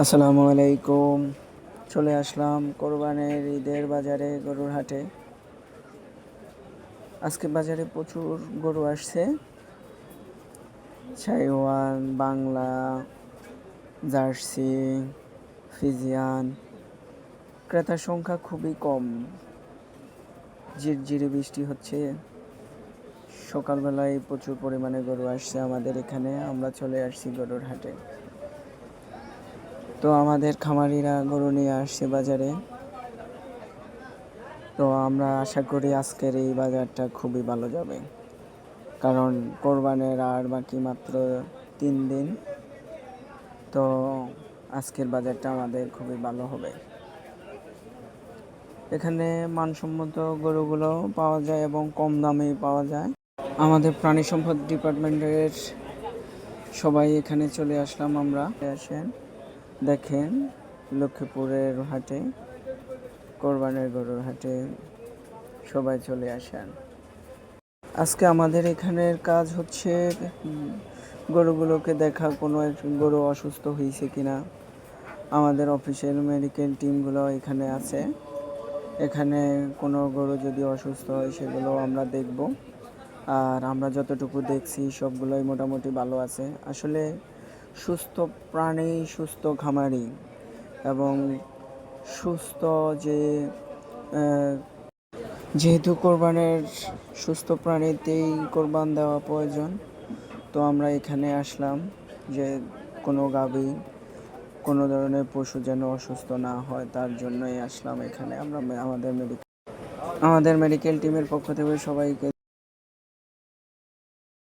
আসসালামু আলাইকুম। চলে আসলাম কোরবানের ঈদের বাজারে, গরুর হাটে। আজকে বাজারে প্রচুর গরু আসছে। ছাইওয়ান বাংলা, জার্সি, ফিজিয়ান, ক্রেতার সংখ্যা খুবই কম। ঝিরঝিরে বৃষ্টি হচ্ছে। সকালবেলায় প্রচুর পরিমাণে গরু আসছে আমাদের এখানে। আমরা চলে আসছি গরুর হাটে। তো আমাদের খামারিরা গরু নিয়ে আসছে বাজারে। তো আমরা আশা করি আজকের এই বাজারটা খুবই ভালো যাবে। কারণ কোরবানের আর বাকি মাত্র তিন দিন। তো আজকের বাজারটা আমাদের খুবই ভালো হবে। এখানে মানসম্মত গরুগুলো পাওয়া যায় এবং কম দামে পাওয়া যায়। আমাদের প্রাণী সম্পদ ডিপার্টমেন্টের সবাই এখানে চলে আসলাম আমরা। আসেন। দেখেন লক্ষ্মীপুরের হাটে, কোরবানের গরুর হাটে সবাই চলে আসেন। আজকে আমাদের এখানের কাজ হচ্ছে গরুগুলোকে দেখা কোনো এক গরু অসুস্থ হয়েছে কিনা। আমাদের অফিসিয়াল মেডিকেল টিমগুলো এখানে আছে। এখানে কোনো গরু যদি অসুস্থ হয় সেগুলো আমরা দেখব। আর আমরা যতটুকু দেখছি সবগুলোই মোটামুটি ভালো আছে। আসলে সুস্থ প্রাণী, সুস্থ খামারি এবং সুস্থ যে যেহেতু কোরবানের সুস্থ প্রাণীতেই কোরবান দেওয়া প্রয়োজন, তো আমরা এখানে আসলাম যে কোনো গাভী কোনো ধরনের পশু যেন অসুস্থ না হয়, তার জন্যই আসলাম এখানে। আমরা আমাদের মেডিকেল আমাদের মেডিকেল টিমের পক্ষ থেকে সবাইকে